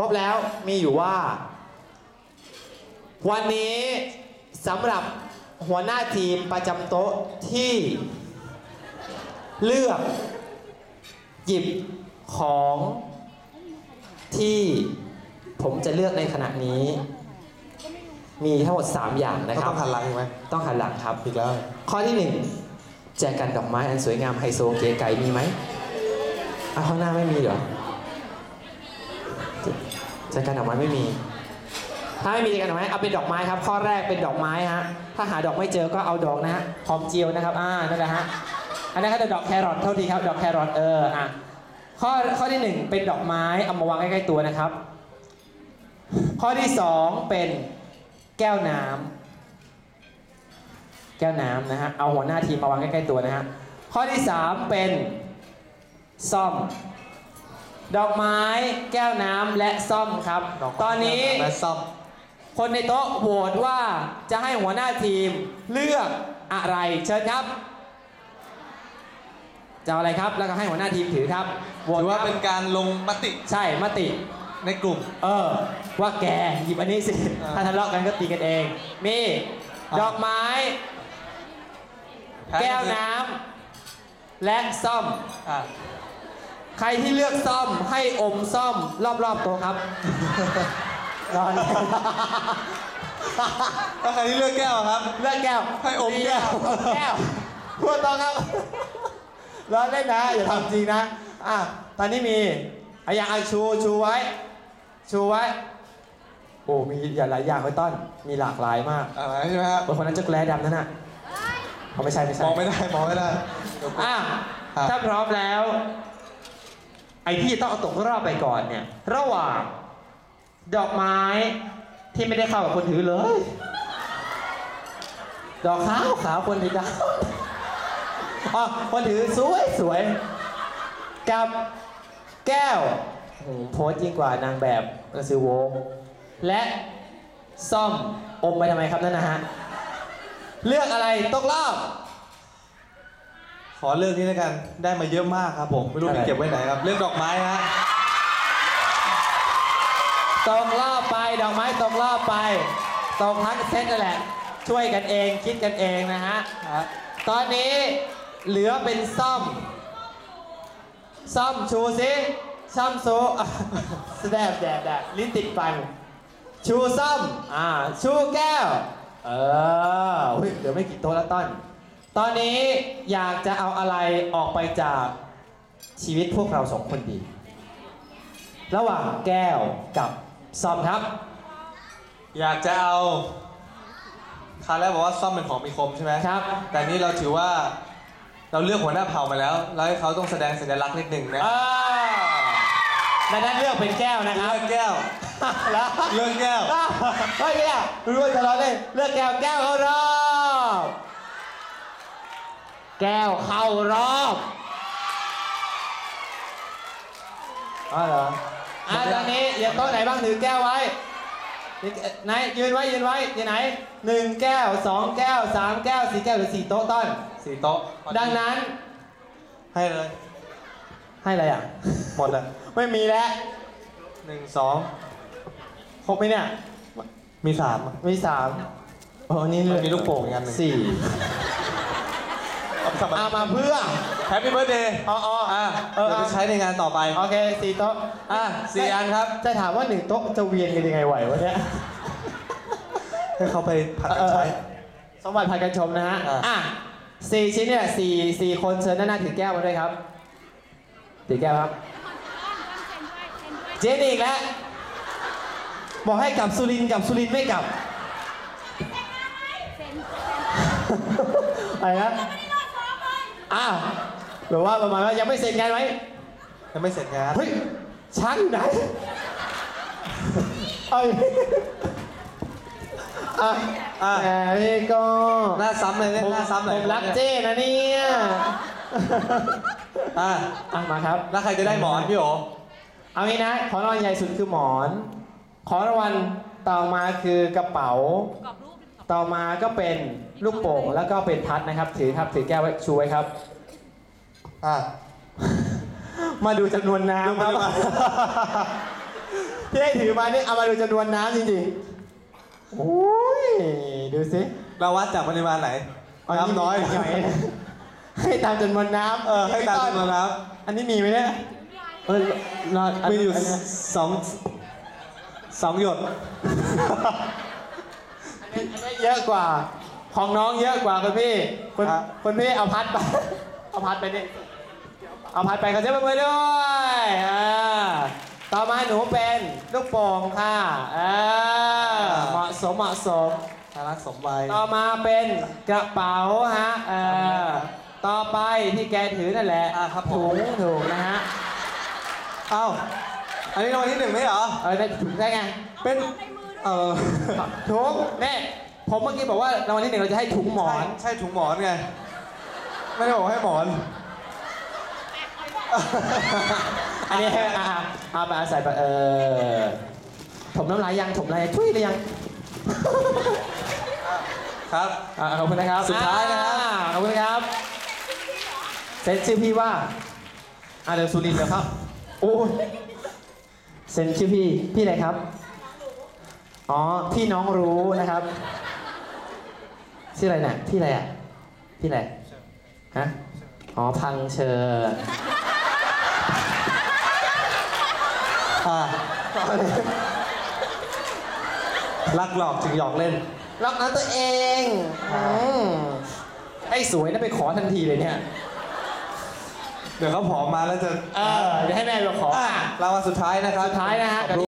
ครบแล้วมีอยู่ว่า วันนี้สำหรับหัวหน้าทีมประจำโต๊ะที่ เลือกหยิบของที่ผมจะเลือกในขณะนี้ มีทั้งหมด 3 อย่างนะก็ครัต้บ องหันหลังอีกไหมต้องหันหลังครับ อีกแล้วข้อที่หนึ่งแจกันดอกไม้อันสวยงามไฮโซเก๋ไก่มีไหมอะข้างหน้าไม่มีเหรอ แจกันดอกไม้ไม่มี ถ้าไม่มีแจกันดอกไม้เอาเป็นดอกไม้ครับ ข้อแรกเป็นดอกไม้ฮะถ้าหาดอกไม่เจอก็เอาดอกนะฮะหอมเจียวนะครับอ่านั่นแหละฮะอันนั้นก็จะดอกแครอทเท่าทีครับ ดอกแครอทเอออะข้อข้อที่หนึ่งเป็นดอกไม้เอามาวางใกล้ๆตัวนะครับ ข้อที่สองเป็นแก้วน้ำแก้วน้ำนะฮะเอาหัวหน้าทีมมาวางใกล้ๆตัวนะฮะข้อที่3เป็นซ่อม ดอกไม้แก้วน้ำและซ่อมครับตอนนี้แม่ซ่อมคนในโต๊ะโหวตว่าจะให้หัวหน้าทีมเลือกอะไรเชิญครับจะเอาอะไรครับ แล้วก็ให้หัวหน้าทีมถือครับโหวตถือว่าครับเป็นการลงมติใช่มติ ในกลุ่ม เออ ว่าแกหยิบอันนี้สิอ่าถ้าทะเลาะกันก็ตีกันเอง มี อะ ดอกไม้ แก้วน้ำและซ่อม อะ ใครที่เลือกซ่อมให้อมซ่อมรอบๆตัวครับรอเลยถ้าใครที่เลือกแก้วอะครับ เลือกแก้วให้อมแก้วอมแก้วพูดต้องครับรอเล่นนะอย่าทำจริงนะอะตอนนี้มีอะอย่างอะชูชูไว้ ชูไว้ โอ้มีอย่างหลายอย่างไว้ต้อน มีหลากหลายมากอะไรใช่ไหมครับบางคนนั้นเจ้าแกลดำนั่นน่ะเขาไม่ใช่ไม่ใช่มองไม่ได้มองไม่ได้อะครับถ้าพร้อมแล้วไอ้ที่ต้องเอาตกรอบไปก่อนเนี่ย ระหว่างดอกไม้ที่ไม่ได้เข้ากับคนถือเลย ดอกขาวขาวคนถือดาวอ๋อคนถือสวยสวยกับแก้วโพสต์ยิ่งกว่านางแบบกระซือโวงและซ่อมอมไปทำไมครับนั่นนะฮะ เลือกอะไรตกรอบ ขอเรื่องนี้แล้วกันได้มาเยอะมากครับผมไม่รู้อะไรไปเก็บไว้ไหนครับเรื่องดอกไม้ฮะตกรอบไปดอกไม้ตกรอบไปตกทั้งเซตนั่นแหละ ช่วยกันเองคิดกันเองนะฮะตอนนี้เหลือเป็นซ่อม ซ่อมชูสิซ่อมโซแสดบแดดแดดลิ้นติดฟันชูซ่อมอ่าชูแก้ว เออเฮ้ยเดี๋ยวไม่กี่โต๊ะแล้วต้น ตอนนี้อยากจะเอาอะไรออกไปจากชีวิตพวกเราสองคนดี ระหว่างแก้วกับซ่อมครับ อยากจะเอาคราวแรกบอกว่าซ่อมเป็นของมีคมใช่ไหมครับ แต่นี่เราถือว่าเราเลือกหัวหน้าเผ่ามาแล้ว แล้วให้เขาต้องแสดงสัญลักษณ์นิดหนึ่งนะอ่าดังนั้นเลือกเป็นแก้วนะครับเลือกแก้ว แล้วเลือกแก้ว อ้าวเฮ้ยเนี่ยรู้ว่าจะร้องได้เลือกแก้วแก้วเข้ารอบ แก้วเข้ารอบอ๋อเหรออะตอนนี้อย่าโต๊ะไหนบ้างถือแก้วไว้ไหนยืนไว้ยืนไว้ที่ไหนหนึ่งแก้วสองแก้วสามแก้วสี่แก้วหรือสี่โต๊ะต้นสี่โต๊ะดังนั้น ให้เลย ให้อะไรอะ หมดเลยไม่มีแล้วหนึ่งสองครบไหมเนี่ย มีสามอะมีสามโอ้นี่เลือกมันมีลูกโป่งอีกอันหนึ่งสี่ เอาไปทำไมเอามาเพื่อ แฮปปี้เบิร์ดเดย์อ๋ออ๋ออ่อะเออ เดี๋ยวไปใช้ในงานต่อไปโอเคสี่โต๊ะอะสี่อันครับ จะถามว่าหนึ่งโต๊ะจะเวียนกันยังไงไหววะเนี่ย ให้เขาไปผัดกันใช้ สมบัติผัดกันชมนะฮะ อะ อะสี่ชิ้นเนี่ยสี่สี่คนเชิญด้านหน้าถือแก้วมาด้วยครับ ถือแก้วครับ เจนอีกแล้ว บอกให้กลับสุรินทร์กลับสุรินทร์ไม่กลับ อะไรนะ อ้าวหรือว่าประมาณว่ายังไม่เสร็จงานไหมยังไม่เสร็จงานเฮ้ยช้างอยู่ไหนเอ้ยอะอะแต่นี่ก็หน้าซ้ำเลยเนี่ยผมหน้าซ้ำเลยผมรักเจ้นะเนี่ยอะอะมาครับ แล้วใครจะได้หมอนพี่โอเอางี้นะ ของรางวัลใหญ่สุดคือหมอน ของรางวัลต่อมาคือกระเป๋า ต่อมาก็เป็นลูกโป่งแล้วก็เป็นพัดนะครับ ถือครับถือแก้วไว้ชูไว้ครับ อะมาดูจำนวนน้ำครับดูปริมาณที่ให้ถือมานี่เอามาดูจำนวนน้ำจริงๆโอ้ยดูสิเราวัดจากปริมาณไหนน้ำน้อยใหญ่ให้ตามจำนวนน้ำเออให้ตามจำนวนน้อันนี้มีไหมเนี่ยเออรอดำมีอยู่นนี้สองสองหยด อันนี้อันนี้เยอะกว่า ของน้องเยอะกว่าคุณพี่คุณครับคุณพี่เอาพัดไป เอาพัดไปนี่เอาพัดไปเขาจะไปมือด้วยอ่าต่อมาหนูเป็นลูกโป่งค่ะอ่าเหมาะสมเหมาะสมน่ารักสมวัยต่อมาเป็นกระเป๋าฮะเออต่อไปที่แกถือนั่นแหละอ่าครับผม ถุงถุงนะฮะ เอ้า อันนี้รางวัลที่หนึ่งไหมเหรอ เออได้ถุงได้ไง เป็น เออถุงนี่ผมเมื่อกี้บอกว่ารางวัลที่หนึ่งเราจะให้ถุงหมอน ใช่ใช่ถุงหมอนไง ไม่ได้บอกให้หมอน อันนี้ให้อ่าเอาไปเอาใส่ไปเออถมน้ำลายยังถมน้ำลายช่วยหรือยัง ครับอ่าขอบคุณนะครับสุดท้ายนะครับอ่าขอบคุณครับเซ็นชื่อพี่ว่าอ่าเดี๋ยวสุรินทร์เหรอครับโอ้ยเซ็นชื่อพี่พี่อะไรครับ อ๋อพี่น้องรู้นะครับชื่ออะไรน่ะพี่อะไรอะพี่อะไรฮะอ๋อพังเชอร์อ่าลักหลอกจึงหยอกเล่นล็อกนะตัวเองอืมไอ้สวยนะไปขอทันทีเลยเนี่ย เดี๋ยวเขาผอมมาแล้วจะเออเดี๋ยวให้แม่ไปขออะอะรางวัลสุดท้ายนะครับ สุดท้ายนะฮะ